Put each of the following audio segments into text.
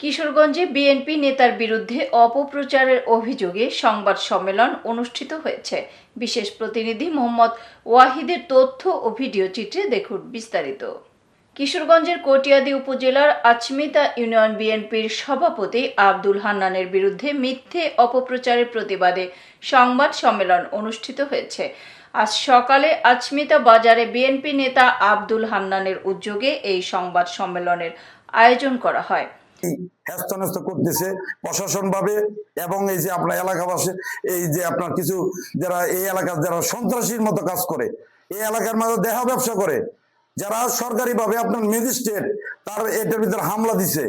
কিশোরগঞ্জে BNP নেতার বিরুদ্ধে অপপ্রচারের অভিযোগে সংবাদ সম্মেলন অনুষ্ঠিত হয়েছে। বিশেষ প্রতিনিধি মোহাম্মদ ওয়াহিদের তথ্য ও ভিডিও চিত্রে দেখুন বিস্তারিত। কিশোরগঞ্জের কটিয়াদি উপজেলার আচমিতা ইউনিয়ন বিএনপির সভাপতি আব্দুল হান্নানের বিরুদ্ধে মিথ্যে অপপ্রচারের প্রতিবাদে সংবাদ সম্মেলন অনুষ্ঠিত হয়েছে। আজ সকালে আচমিতা বাজারে বিএনপি নেতা আব্দুল হান্নানের উদ্যোগে এই সংবাদ সম্মেলনের আয়োজন করা হয়। করতেছে প্রশাসন ভাবে এবং এই যে আপনার এলাকাবাসী, এই যে আপনার কিছু যারা এই এলাকার যারা সন্ত্রাসীর মতো কাজ করে, এই এলাকার ব্যবসা করে, যারা আপনার ম্যাজিস্ট্রেট, তার এটার ভিতরে হামলা দিছে,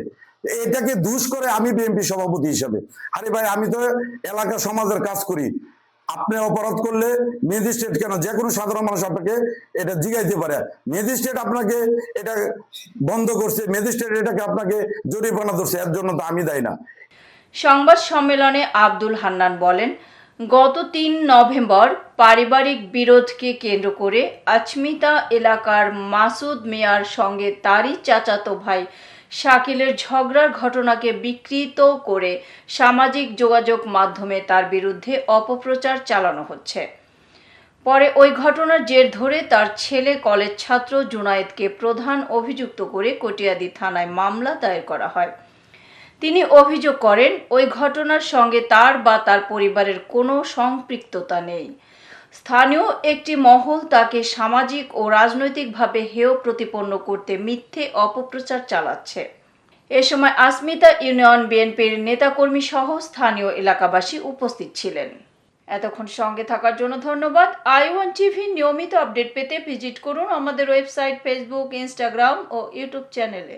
এটাকে দুষ করে আমি বিএনপি সভাপতি হিসাবে। আরে ভাই, আমি তো এলাকা সমাজের কাজ করি। আপনি অপরাধ করলে ম্যাজিস্ট্রেট কেন? যে কোনো সাধারণ মানুষ আপনাকে এটা জিগাইতে পারে। ম্যাজিস্ট্রেট আপনাকে এটা বন্ধ করছে ম্যাজিস্ট্রেট এটাকে আপনাকে জরিমানা ধরছে, এর জন্য তো আমি দায়ী না। সংবাদ সম্মেলনে আব্দুল হান্নান বলেন, গত তিন নভেম্বর পারিবারিক বিরোধকে কেন্দ্র করে আচমিতা এলাকার মাসুদ মিয়ার সঙ্গে তারই চাচাতো ভাই শাকিলের ঝগড়ার ঘটনাকে বিকৃত করে সামাজিক যোগাযোগ মাধ্যমে তার বিরুদ্ধে অপপ্রচার চালানো হচ্ছে। পরে ওই ঘটনার জের ধরে তার ছেলে কলেজ ছাত্র জুনায়েদকে প্রধান অভিযুক্ত করে কটিয়াদি থানায় মামলা দায়ের করা হয়। তিনি অভিযোগ করেন, ওই ঘটনার সঙ্গে তার বা তার পরিবারের কোনো সম্পৃক্ততা নেই। স্থানীয় একটি মহল তাকে সামাজিক ও রাজনৈতিকভাবে হেয় প্রতিপন্ন করতে মিথ্যে অপপ্রচার চালাচ্ছে। এ সময় আসমিতা ইউনিয়ন বিএনপির নেতাকর্মী সহ স্থানীয় এলাকাবাসী উপস্থিত ছিলেন। এতক্ষণ সঙ্গে থাকার জন্য ধন্যবাদ। আই ওয়ান টিভি নিয়মিত আপডেট পেতে ভিজিট করুন আমাদের ওয়েবসাইট, ফেসবুক, ইনস্টাগ্রাম ও ইউটিউব চ্যানেলে।